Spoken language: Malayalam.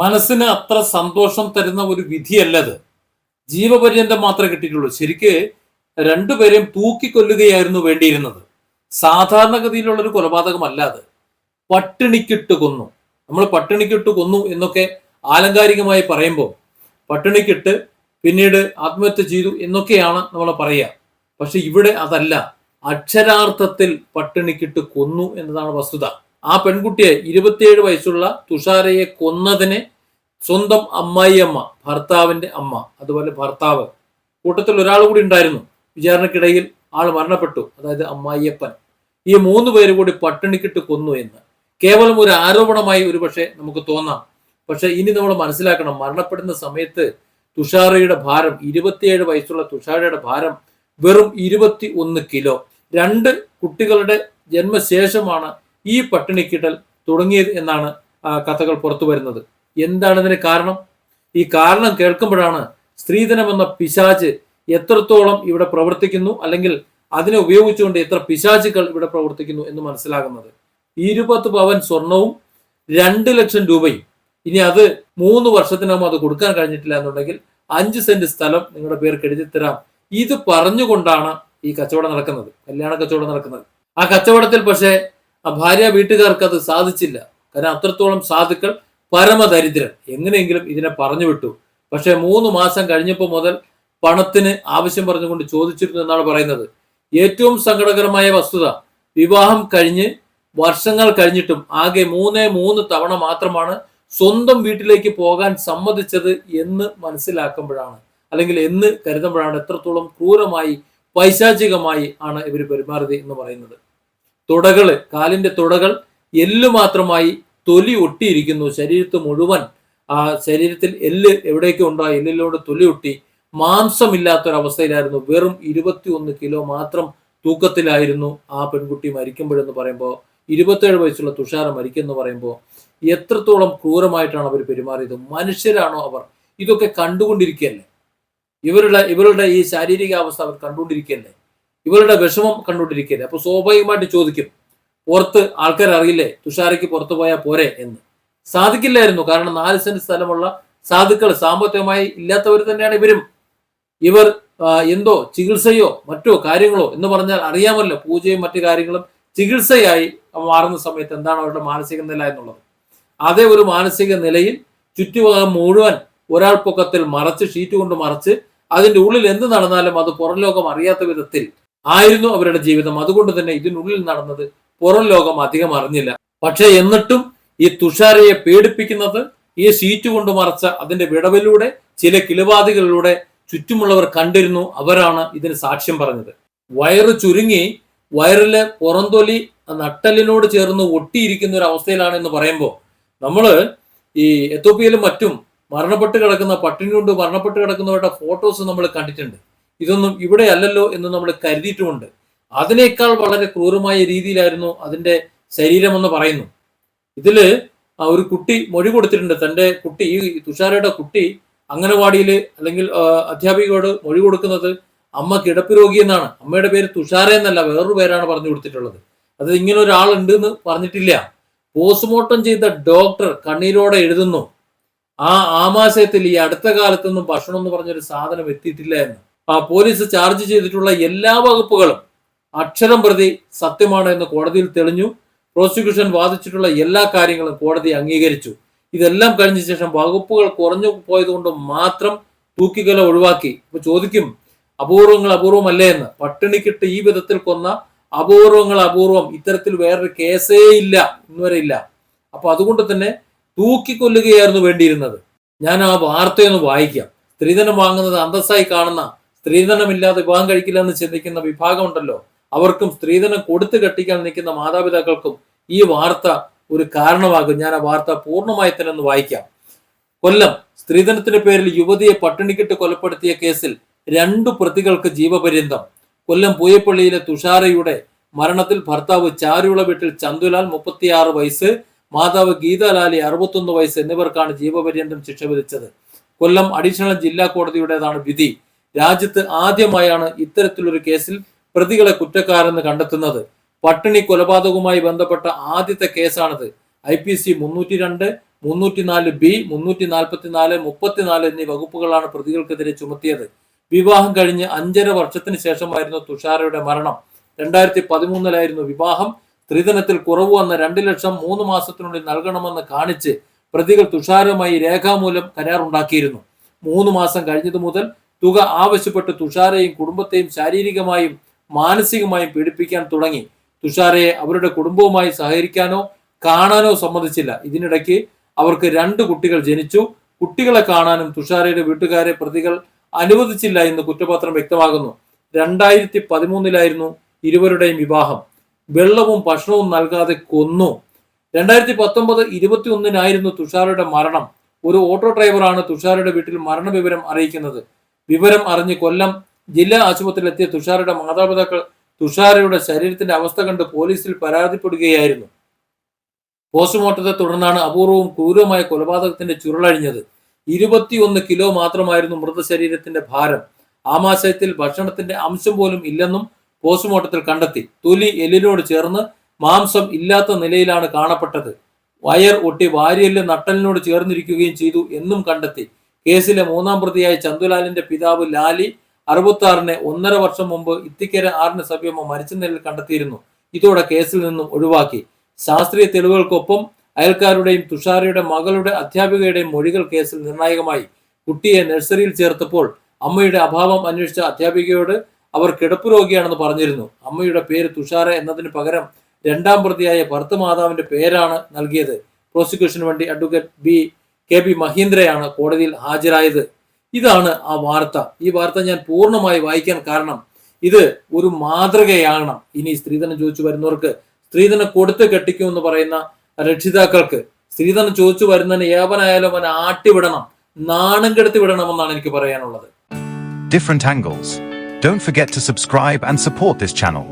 മനസ്സിന് അത്ര സന്തോഷം തരുന്ന ഒരു വിധിയല്ലത്. ജീവപര്യന്തം മാത്രമേ കിട്ടിയിട്ടുള്ളൂ. ശരിക്ക് രണ്ടുപേരെയും തൂക്കിക്കൊല്ലുകയായിരുന്നു വേണ്ടിയിരുന്നത്. സാധാരണഗതിയിലുള്ള ഒരു കൊലപാതകമല്ല പട്ടിണിക്കിട്ട് കൊന്നു. നമ്മൾ പട്ടിണിക്കിട്ട് കൊന്നു എന്നൊക്കെ ആലങ്കാരികമായി പറയുമ്പോൾ പട്ടിണിക്കിട്ട് പിന്നീട് ആത്മഹത്യ ചെയ്തു എന്നൊക്കെയാണ് നമ്മൾ പറയുക. പക്ഷെ ഇവിടെ അതല്ല. അക്ഷരാർത്ഥത്തിൽ പട്ടിണിക്കിട്ട് കൊന്നു എന്നതാണ് വസ്തുത. ആ പെൺകുട്ടിയെ ഇരുപത്തിയേഴ് വയസ്സുള്ള തുഷാരയെ കൊന്നതിന് സ്വന്തം അമ്മായിയമ്മ ഭർത്താവിന്റെ അമ്മ അതുപോലെ ഭർത്താവ്. കൂട്ടത്തിൽ ഒരാൾ കൂടി ഉണ്ടായിരുന്നു. വിചാരണക്കിടയിൽ ആൾ മരണപ്പെട്ടു. അതായത് അമ്മായിയപ്പൻ. ഈ മൂന്ന് പേര് കൂടി പട്ടിണിക്കിട്ട് കൊന്നു എന്ന്. കേവലം ഒരു ആരോപണമായി ഒരുപക്ഷേ നമുക്ക് തോന്നാം. പക്ഷെ ഇനി നമ്മൾ മനസ്സിലാക്കണം മരണപ്പെടുന്ന സമയത്ത് തുഷാരയുടെ ഭാരം ഇരുപത്തിയേഴ് വയസ്സുള്ള തുഷാരയുടെ ഭാരം വെറും ഇരുപത്തി ഒന്ന് കിലോ. രണ്ട് കുട്ടികളുടെ ജന്മശേഷമാണ് ഈ പട്ടിണി കിട്ടൽ തുടങ്ങിയത് എന്നാണ് കഥകൾ പുറത്തു വരുന്നത്. എന്താണ് ഇതിന് കാരണം? ഈ കാരണം കേൾക്കുമ്പോഴാണ് സ്ത്രീധനം എന്ന പിശാച് എത്രത്തോളം ഇവിടെ പ്രവർത്തിക്കുന്നു അല്ലെങ്കിൽ അതിനെ ഉപയോഗിച്ചുകൊണ്ട് എത്ര പിശാചുകൾ ഇവിടെ പ്രവർത്തിക്കുന്നു എന്ന് മനസ്സിലാകുന്നത്. ഇരുപത് പവൻ സ്വർണവും രണ്ട് ലക്ഷം രൂപയും. ഇനി അത് മൂന്ന് വർഷത്തിനകം അത് കൊടുക്കാൻ കഴിഞ്ഞിട്ടില്ല എന്നുണ്ടെങ്കിൽ അഞ്ച് സെന്റ് സ്ഥലം നിങ്ങളുടെ പേർക്ക് എഴുതി തരാം. ഇത് പറഞ്ഞുകൊണ്ടാണ് ഈ കച്ചവടം നടക്കുന്നത് കല്യാണ കച്ചവടം നടക്കുന്നത്. ആ കച്ചവടത്തിൽ പക്ഷേ ആ ഭാര്യ വീട്ടുകാർക്ക് അത് സാധിച്ചില്ല. കാരണം അത്രത്തോളം സാധുക്കൾ പരമദരിദ്രൻ എങ്ങനെയെങ്കിലും ഇതിനെ പറഞ്ഞു വിട്ടു. പക്ഷെ മൂന്ന് മാസം കഴിഞ്ഞപ്പോൾ മുതൽ പണത്തിന് ആവശ്യം പറഞ്ഞുകൊണ്ട് ചോദിച്ചിരുന്നു എന്നാണ് പറയുന്നത്. ഏറ്റവും സങ്കടകരമായ വസ്തുത വിവാഹം കഴിഞ്ഞ് വർഷങ്ങൾ കഴിഞ്ഞിട്ടും ആകെ മൂന്നേ മൂന്ന് തവണ മാത്രമാണ് സ്വന്തം വീട്ടിലേക്ക് പോകാൻ സമ്മതിച്ചത് എന്ന് മനസ്സിലാക്കുമ്പോഴാണ്. അല്ലെങ്കിൽ എന്ന് കരുതുമ്പോഴാണ് എത്രത്തോളം ക്രൂരമായി പൈശാചികമായി ആണ് ഇവർ പെരുമാറിയത് എന്ന് പറയുന്നത്. തുടകൾ കാലിന്റെ തുടകൾ എല്ല് മാത്രമായി തൊലി ഒട്ടിയിരിക്കുന്നു. ശരീരത്ത് മുഴുവൻ ആ ശരീരത്തിൽ എല്ല് എവിടേക്ക് ഉണ്ടോ എല്ലിലോട് തൊലി ഒട്ടി മാംസമില്ലാത്തൊരവസ്ഥയിലായിരുന്നു. വെറും ഇരുപത്തി ഒന്ന് കിലോ മാത്രം തൂക്കത്തിലായിരുന്നു ആ പെൺകുട്ടി മരിക്കുമ്പോഴെന്ന് പറയുമ്പോൾ ഇരുപത്തേഴ് വയസ്സുള്ള തുഷാര മരിക്കുമെന്ന് പറയുമ്പോൾ എത്രത്തോളം ക്രൂരമായിട്ടാണ് അവർ പെരുമാറിയത്? മനുഷ്യരാണോ അവർ? ഇതൊക്കെ കണ്ടുകൊണ്ടിരിക്കുകയല്ലേ? ഇവരുടെ ഇവരുടെ ഈ ശാരീരിക അവസ്ഥ അവർ കണ്ടുകൊണ്ടിരിക്കുകയല്ലേ? ഇവരുടെ വിഷമം കണ്ടുകൊണ്ടിരിക്കരുത്. അപ്പോൾ സ്വാഭാവികമായിട്ട് ചോദിക്കും പുറത്ത് ആൾക്കാർ അറിയില്ലേ? തുഷാരയ്ക്ക് പുറത്തു പോയാൽ പോരെ? എന്ന്. സാധിക്കില്ലായിരുന്നു. കാരണം നാല് സെന്റ് സ്ഥലമുള്ള സാധുക്കൾ സാമ്പത്തികമായി ഇല്ലാത്തവർ തന്നെയാണ് ഇവരും. ഇവർ എന്തോ ചികിത്സയോ മറ്റോ കാര്യങ്ങളോ എന്ന് പറഞ്ഞാൽ അറിയാമല്ലോ. പൂജയും മറ്റു കാര്യങ്ങളും ചികിത്സയായി മാറുന്ന സമയത്ത് എന്താണ് അവരുടെ മാനസിക നില എന്നുള്ളത്. അതേ ഒരു മാനസിക നിലയിൽ ചുറ്റുഭാഗം മുഴുവൻ ഒരാൾ പൊക്കത്തിൽ മറച്ച് ഷീറ്റ് കൊണ്ട് മറച്ച് അതിന്റെ ഉള്ളിൽ എന്ത് നടന്നാലും അത് പുറം ലോകം അറിയാത്ത വിധത്തിൽ ആയിരുന്നു അവരുടെ ജീവിതം. അതുകൊണ്ട് തന്നെ ഇതിനുള്ളിൽ നടന്നത് പുറം ലോകം അധികം അറിഞ്ഞില്ല. പക്ഷെ എന്നിട്ടും ഈ തുഷാരയെ പേടിപ്പിക്കുന്നത് ഈ ഷീറ്റ് കൊണ്ട് മറച്ച അതിന്റെ വിടവിലൂടെ ചില കിളിവാതികളിലൂടെ ചുറ്റുമുള്ളവർ കണ്ടിരുന്നു അവരാണ് ഇതിന് സാക്ഷ്യം പറഞ്ഞത്. വയറ് ചുരുങ്ങി വയറിലെ പുറന്തൊലി നട്ടലിനോട് ചേർന്ന് ഒട്ടിയിരിക്കുന്ന ഒരു അവസ്ഥയിലാണ് എന്ന് പറയുമ്പോൾ നമ്മൾ ഈ എത്തോപ്യയിലും മറ്റും മരണപ്പെട്ട് കിടക്കുന്ന പട്ടിണി കൊണ്ട് മരണപ്പെട്ട് കിടക്കുന്നവരുടെ ഫോട്ടോസ് നമ്മൾ കണ്ടിട്ടുണ്ട്. ഇതൊന്നും ഇവിടെ അല്ലല്ലോ എന്ന് നമ്മൾ കരുതിയിട്ടുമുണ്ട്. അതിനേക്കാൾ വളരെ ക്രൂരമായ രീതിയിലായിരുന്നു അതിന്റെ ശരീരമെന്ന് പറയുന്നു. ഇതിൽ ഒരു കുട്ടി മൊഴി കൊടുത്തിട്ടുണ്ട്. തന്റെ കുട്ടി ഈ തുഷാരയുടെ കുട്ടി അംഗനവാടിയിൽ അല്ലെങ്കിൽ അധ്യാപികയോട് മൊഴി കൊടുക്കുന്നത് അമ്മ കിടപ്പ് രോഗി എന്നാണ്. അമ്മയുടെ പേര് തുഷാര എന്നല്ല വേറൊരു പേരാണ് പറഞ്ഞു കൊടുത്തിട്ടുള്ളത്. അത് ഇങ്ങനെ ഒരാളുണ്ട് എന്ന് പറഞ്ഞിട്ടില്ല. പോസ്റ്റ്മോർട്ടം ചെയ്ത ഡോക്ടർ കണ്ണീരോടെ എഴുതുന്നു ആ ആമാശയത്തിൽ ഈ അടുത്ത കാലത്തൊന്നും ഭക്ഷണം എന്ന് പറഞ്ഞൊരു സാധനം എത്തിയിട്ടില്ല എന്ന്. പോലീസ് ചാർജ് ചെയ്തിട്ടുള്ള എല്ലാ വകുപ്പുകളും അക്ഷരം പ്രതി സത്യമാണ് എന്ന് കോടതിയിൽ തെളിഞ്ഞു. പ്രോസിക്യൂഷൻ വാദിച്ചിട്ടുള്ള എല്ലാ കാര്യങ്ങളും കോടതി അംഗീകരിച്ചു. ഇതെല്ലാം കഴിഞ്ഞ ശേഷം വകുപ്പുകൾ കുറഞ്ഞു പോയതുകൊണ്ട് മാത്രം തൂക്കിക്കല ഒഴിവാക്കി. ഇപ്പൊ ചോദിക്കും അപൂർവങ്ങൾ അപൂർവമല്ലേ എന്ന്? പട്ടിണിക്കിട്ട് ഈ വിധത്തിൽ കൊന്ന അപൂർവങ്ങൾ അപൂർവം ഇത്തരത്തിൽ വേറൊരു കേസേ ഇല്ല ഇന്നുവരെ ഇല്ല. അപ്പൊ അതുകൊണ്ട് തന്നെ തൂക്കിക്കൊല്ലുകയായിരുന്നു വേണ്ടിയിരുന്നത്. ഞാൻ ആ വാർത്തയൊന്ന് വായിക്കാം. സ്ത്രീധനം വാങ്ങുന്നത് അന്തസ്സായി കാണുന്ന സ്ത്രീധനമില്ലാതെ വിവാഹം കഴിക്കില്ല എന്ന് ചിന്തിക്കുന്ന വിഭാഗമുണ്ടല്ലോ. അവർക്കും സ്ത്രീധനം കൊടുത്തു കെട്ടിക്കാൻ നിൽക്കുന്ന മാതാപിതാക്കൾക്കും ഈ വാർത്ത ഒരു കാരണമാകും. ഞാൻ ആ വാർത്ത പൂർണമായി തന്നെ ഒന്ന് വായിക്കാം. കൊല്ലം സ്ത്രീധനത്തിന്റെ പേരിൽ യുവതിയെ പട്ടിണിക്കിട്ട് കൊലപ്പെടുത്തിയ കേസിൽ രണ്ടു പ്രതികൾക്ക് ജീവപര്യന്തം. കൊല്ലം പൂയപ്പള്ളിയിലെ തുഷാരയുടെ മരണത്തിൽ ഭർത്താവ് ചാരുള വീട്ടിൽ ചന്തുലാൽ മുപ്പത്തിയാറ് വയസ്സ് മാതാവ് ഗീതാലാലി അറുപത്തൊന്ന് വയസ്സ് എന്നിവർക്കാണ് ജീവപര്യന്തം ശിക്ഷ വിധിച്ചത്. കൊല്ലം അഡീഷണൽ ജില്ലാ കോടതിയുടേതാണ് വിധി. രാജ്യത്ത് ആദ്യമായാണ് ഇത്തരത്തിലൊരു കേസിൽ പ്രതികളെ കുറ്റക്കാരെന്ന് കണ്ടെത്തുന്നത്. പട്ടിണി കൊലപാതകവുമായി ബന്ധപ്പെട്ട ആദ്യത്തെ കേസാണിത്. ഐ പി സി മുന്നൂറ്റി രണ്ട് മുന്നൂറ്റിനാല് ബി മുന്നൂറ്റി നാൽപ്പത്തിനാല് മുപ്പത്തിനാല് എന്നീ വകുപ്പുകളാണ് പ്രതികൾക്കെതിരെ ചുമത്തിയത്. വിവാഹം കഴിഞ്ഞ് അഞ്ചര വർഷത്തിന് ശേഷമായിരുന്നു തുഷാരയുടെ മരണം. രണ്ടായിരത്തി പതിമൂന്നിലായിരുന്നു വിവാഹം. ത്രിദിനത്തിൽ കുറവ് വന്ന രണ്ട് ലക്ഷം മൂന്ന് മാസത്തിനുള്ളിൽ നൽകണമെന്ന് കാണിച്ച് പ്രതികൾ തുഷാരുമായി രേഖാമൂലം കരാറുണ്ടാക്കിയിരുന്നു. മൂന്ന് മാസം കഴിഞ്ഞതു മുതൽ തുക ആവശ്യപ്പെട്ട് തുഷാരയെയും കുടുംബത്തെയും ശാരീരികമായും മാനസികമായും പീഡിപ്പിക്കാൻ തുടങ്ങി. തുഷാരയെ അവരുടെ കുടുംബവുമായി സഹകരിക്കാനോ കാണാനോ സമ്മതിച്ചില്ല. ഇതിനിടയ്ക്ക് അവർക്ക് രണ്ട് കുട്ടികൾ ജനിച്ചു. കുട്ടികളെ കാണാനും തുഷാരയുടെ വീട്ടുകാരെ പ്രതികൾ അനുവദിച്ചില്ല എന്ന് കുറ്റപത്രം വ്യക്തമാകുന്നു രണ്ടായിരത്തി പതിമൂന്നിലായിരുന്നു ഇരുവരുടെയും വിവാഹം. വെള്ളവും ഭക്ഷണവും നൽകാതെ കൊന്നു. രണ്ടായിരത്തി പത്തൊമ്പത് ഇരുപത്തി ഒന്നിനായിരുന്നു തുഷാരയുടെ മരണം. ഒരു ഓട്ടോ ഡ്രൈവറാണ് തുഷാരയുടെ വീട്ടിൽ മരണവിവരം അറിയിക്കുന്നത്. വിവരം അറിഞ്ഞ് കൊല്ലം ജില്ലാ ആശുപത്രിയിലെത്തിയ തുഷാറുടെ മാതാപിതാക്കൾ തുഷാരയുടെ ശരീരത്തിന്റെ അവസ്ഥ കണ്ട് പോലീസിൽ പരാതിപ്പെടുകയായിരുന്നു. പോസ്റ്റ്മോർട്ടത്തെ തുടർന്നാണ് അപൂർവവും ക്രൂരമായ കൊലപാതകത്തിന്റെ ചുരുളഴിഞ്ഞത്. ഇരുപത്തിയൊന്ന് കിലോ മാത്രമായിരുന്നു മൃതശരീരത്തിന്റെ ഭാരം. ആമാശയത്തിൽ ഭക്ഷണത്തിന്റെ അംശം പോലും ഇല്ലെന്നും പോസ്റ്റ്മോർട്ടത്തിൽ കണ്ടെത്തി. തൊലി എല്ലിനോട് ചേർന്ന് മാംസം ഇല്ലാത്ത നിലയിലാണ് കാണപ്പെട്ടത്. വയർ ഒട്ടി വാരിയൽ നട്ടലിനോട് ചേർന്നിരിക്കുകയും ചെയ്തു എന്നും കണ്ടെത്തി. കേസിലെ മൂന്നാം പ്രതിയായ ചന്തുലാലിന്റെ പിതാവ് ലാലി അറുപത്തി ഒന്നര വർഷം മുമ്പ് ഇത്തിക്കര ആറിന് സമീപം മരിച്ച നിലയിൽ കണ്ടെത്തിയിരുന്നു. ഇതോടെ കേസിൽ നിന്നും ഒഴിവാക്കി. ശാസ്ത്രീയ തെളിവുകൾക്കൊപ്പം അയൽക്കാരുടെയും തുഷാരയുടെ മകളുടെ അധ്യാപികയുടെയും മൊഴികൾ കേസിൽ നിർണായകമായി. കുട്ടിയെ നഴ്സറിയിൽ ചേർത്തപ്പോൾ അമ്മയുടെ അഭാവം അന്വേഷിച്ച അധ്യാപികയോട് അവർ കിടപ്പ് രോഗിയാണെന്ന് പറഞ്ഞിരുന്നു. അമ്മയുടെ പേര് തുഷാര എന്നതിന് പകരം രണ്ടാം പ്രതിയായ ഭർത്തമാതാവിന്റെ പേരാണ് നൽകിയത്. പ്രോസിക്യൂഷന് വേണ്ടി അഡ്വക്കേറ്റ് ബി കെ പി മഹീന്ദ്രയാണ് കോടതിയിൽ ഹാജരായത്. ഇതാണ് ആ വാർത്ത. ഈ വാർത്ത ഞാൻ പൂർണമായി വായിക്കാൻ കാരണം ഇത് ഒരു മാതൃകയാകണം ഇനി സ്ത്രീധനം ചോദിച്ചു വരുന്നവർക്ക് സ്ത്രീധനം കൊടുത്ത് കെട്ടിക്കും എന്ന് പറയുന്ന രക്ഷിതാക്കൾക്ക് സ്ത്രീധനം ചോദിച്ചു വരുന്നതിന് ഏവനായാലും അവനെ ആട്ടിവിടണം. നാണം കെടുത്തി വിടണമെന്നാണ് എനിക്ക് പറയാനുള്ളത്. Different angles. Don't forget to subscribe and support this channel.